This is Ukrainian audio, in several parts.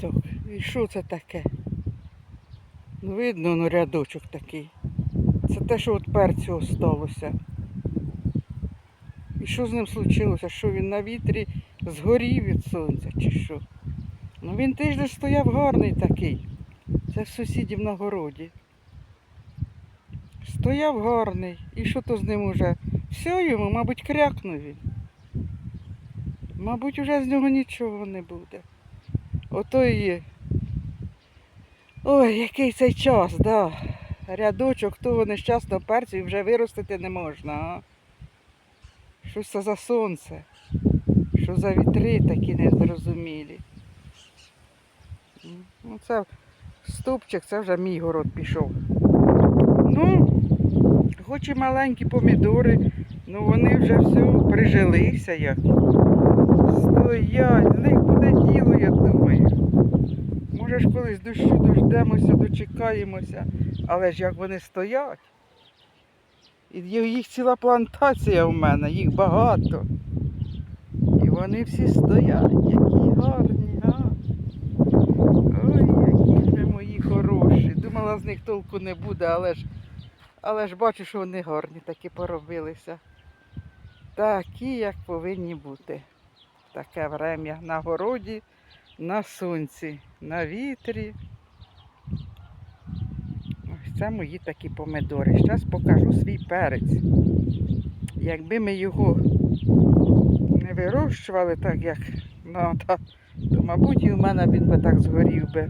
Так, і що це таке? Ну, видно, ну рядочок такий. Це те, що від перцю осталося. І що з ним случилося? Що він на вітрі згорів від сонця чи що? Ну він тиждень стояв гарний такий. Це в сусідів на городі. Стояв гарний. І що то з ним уже? Все йому, мабуть, крякнув він. Мабуть, уже з нього нічого не буде. Ото і є. Ой, який цей час, да. Рядочок того нещасного перцю і вже виростити не можна, а? Що це за сонце? Що за вітри такі незрозумілі? Ну, це стовпчик, це вже мій город пішов. Ну, хоч і маленькі помідори, ну вони вже все прижилися як. Стоять, з них буде діло, я думаю. Ж дощу дождемося, дочекаємося, але ж як вони стоять. І їх ціла плантація у мене, їх багато. І вони всі стоять, які гарні, а. Ой, які вже мої хороші. Думала, з них толку не буде, але ж, але ж бачу, що вони гарні такі поробилися. Такі, як повинні бути. Таке врем'я на городі, на сонці, на вітрі. Ось це мої такі помидори. Зараз покажу свій перець. Якби ми його не вирощували так, як треба, то, мабуть, і в мене він би так згорів би.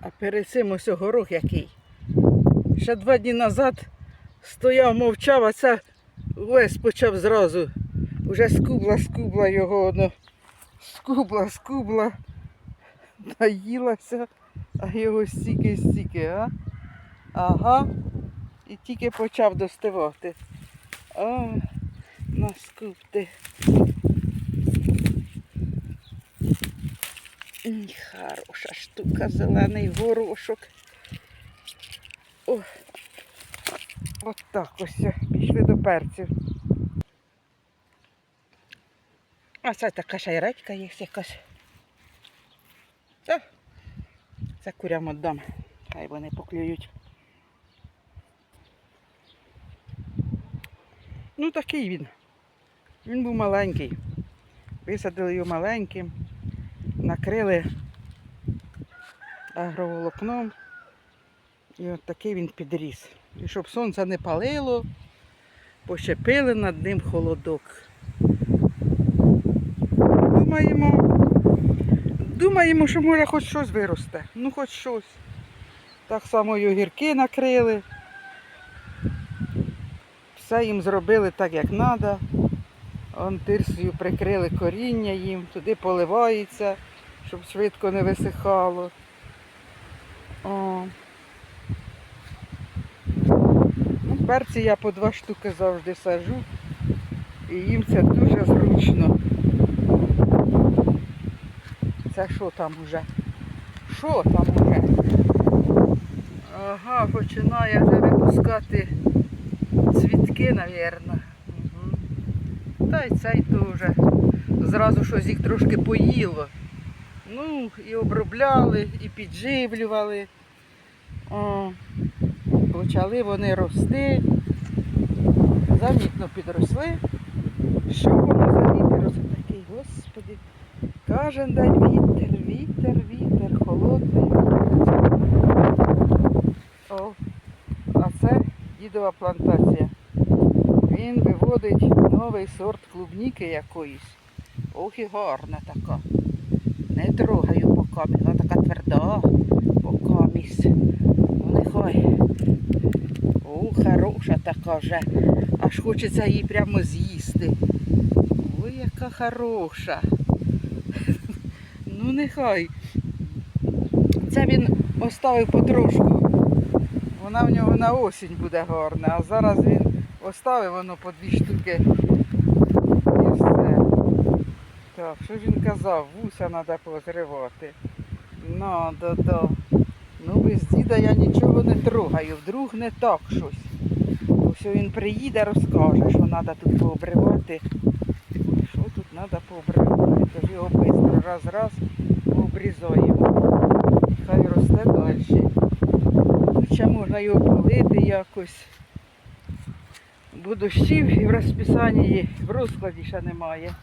А перед цим ось горох який. Ще два дні назад стояв, мовчав, а це весь почав зразу. Уже скубла, скубла його, воно, скубла, скубла, наїлася, а його стільки, стільки, а? Ага. І тільки почав достивати. О, наскупти. Хороша штука, зелений горошок. О, от так ось. Пішли до перцю. А це така шайречка є якась. Та, це курям віддам. Хай вони поклюють. Ну такий він. Він був маленький. Висадили його маленьким, накрили агроволокном. І от такий він підріс. І щоб сонце не палило, пощепили над ним холодок. Думаємо, думаємо, що може хоч щось виросте. Ну хоч щось. Так само і огірки накрили. Все їм зробили так, як треба. Он тирсою прикрили коріння їм, туди поливається, щоб швидко не висихало. О. Ну, перці я по два штуки завжди сажу. І їм це дуже зручно. Це що там уже? Що там уже? Ага, починає вже випускати цвітки, напевно. Угу. Та й цей теж. Зразу щось їх трошки поїло. Ну, і обробляли, і підживлювали. О, почали вони рости. Замітно підросли. Що воно за вітер такий, господи. Кожен день вітер, вітер, вітер, холодний. О, а це дідова плантація. Він виводить новий сорт клубніки якоїсь. Ох і гарна така. Не трогаю поки, вона така тверда, покамість. Ну нехай. О, хороша така вже. Аж хочеться її прямо з'їсти. Ой, яка хороша. Ну нехай. Це він оставив потрошку. Вона в нього на осінь буде гарна, а зараз він оставив воно по дві штуки. І все. Так, що ж він казав? Вуся треба позривати. Надо, да. Ну без діда я нічого не трогаю, вдруг не так щось. Ось він приїде, розкаже, що треба тут пообривати. Треба пообривати. Тож його швидко раз-раз обрізаємо. Хай росте далі. Ще можна його полити якось. Бо дощів і в розписанні, в розкладі ще немає.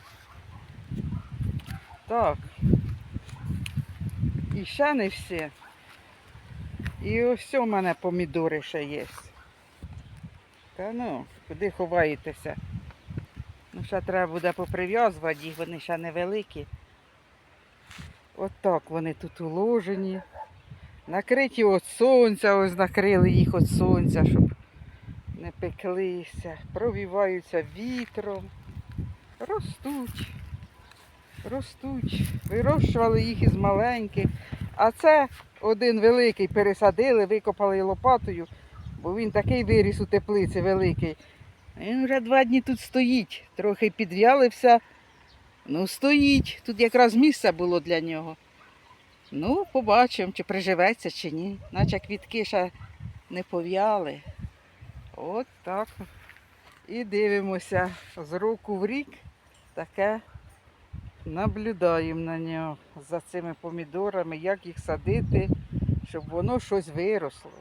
Так. І ще не все. І ось у мене помідори ще є. Та ну, куди ховаєтеся? Ще треба буде поприв'язувати їх, вони ще невеликі. От вони тут уложені. Накриті від сонця, ось накрили їх від сонця, щоб не пеклися. Провіваються вітром. Ростуть. Ростуть. Вирощували їх із маленьких. А це один великий пересадили, викопали лопатою, бо він такий виріс у теплиці великий. Він вже два дні тут стоїть, трохи підв'ялився. Ну, стоїть. Тут якраз місце було для нього. Ну, побачимо, чи приживеться, чи ні. Наче квітки ще не пов'яли. От так. І дивимося з року в рік таке наблюдаємо на нього за цими помідорами, як їх садити, щоб воно щось виросло.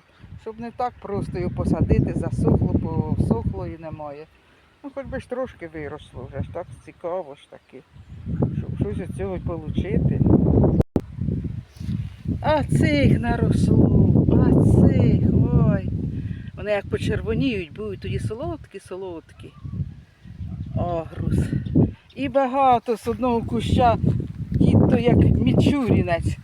Щоб не так просто його посадити, засохло, посохло і немає. Ну, хоч би ж трошки виросло, вже ж так цікаво ж таки, щоб щось з цього отримати. А цих наросло, а цих, ой. Вони як почервоніють, будуть тоді солодкі, солодкі. Агрус. І багато з одного куща, дід то як мічурінець.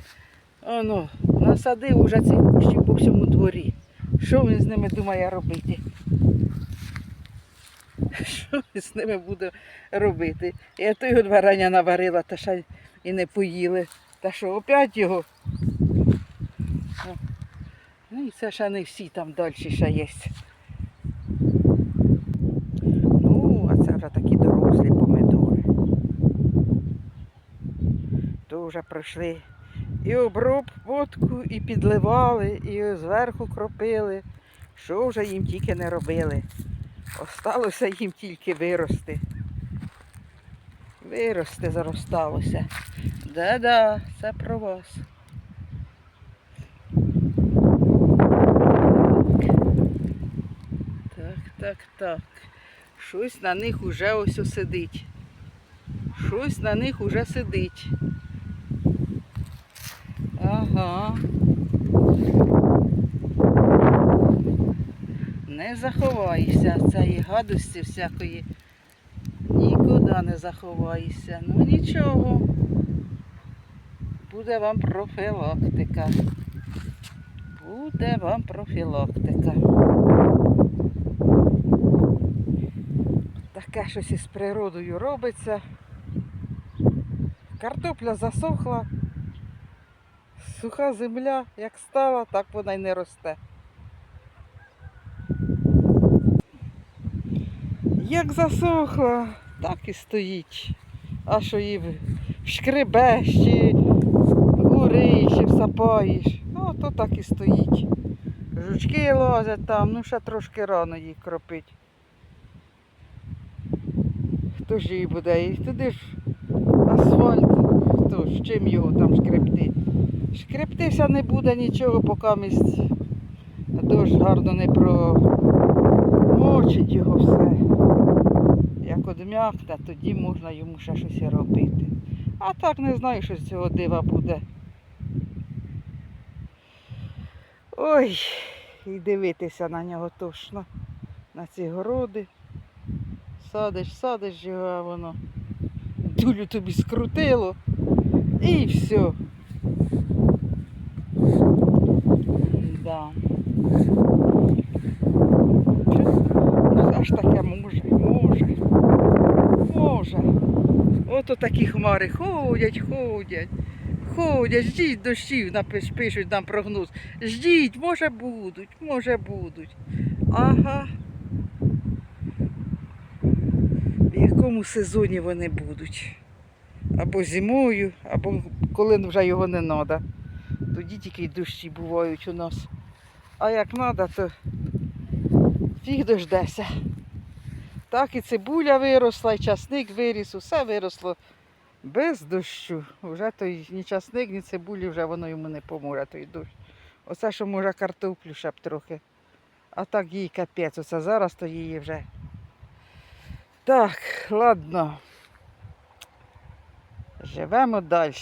Оно, насадив уже цих кущів по всьому дворі. Що він з ними думає робити? Що він з ними буде робити? Я то його два рання наварила, та ще і не поїли. Та що, опять його? Ну і це ще не всі там далі ще є. Ну, а це вже такі дорослі помидори. То вже пройшли і обробку, і підливали, і зверху кропили. Що вже їм тільки не робили. Осталося їм тільки вирости. Вирости заросталося. Да-да, це про вас. Так, так, так. Щось на них уже ось сидить. Щось на них уже сидить. Ага. Не заховаєшся цієї гадості всякої. Нікуди не заховаєшся. Ну нічого. Буде вам профілактика. Буде вам профілактика. Таке щось із природою робиться. Картопля засохла. Суха земля, як стала, так вона й не росте. Як засохла, так і стоїть. А що її шкребеш, чи уриш, чи всапаєш. Ну, то так і стоїть. Жучки лазять там, ну ще трошки рано її кропить. Хто ж її буде? І туди ж асфальт, хто ж, чим його там шкребти? Шкрептися не буде нічого, поки мість дощ гарно не промочить його все. Як одм'якне, тоді можна йому ще щось робити. А так не знаю, що з цього дива буде. Ой, і дивитися на нього точно, на ці городи. Садиш, садиш його, а воно дулю тобі скрутило. І все. Да. Ну, аж таке може, може, може. Ото такі хмари ходять, ходять, ходять, ждіть дощів, пишуть нам прогноз. Ждіть, може будуть, може будуть. Ага. В якому сезоні вони будуть? Або зимою, або коли вже його не треба. Тоді тільки дощі бувають у нас. А як треба, то фіг дождеся. Так і цибуля виросла, і часник виріс, усе виросло Без дощу. Вже той ні часник, ні цибулі, вже воно йому не поможе, той дощ. Оце, що може картоплю ще б трохи. А так їй капець, оце зараз то її вже. Так, ладно. Живемо далі.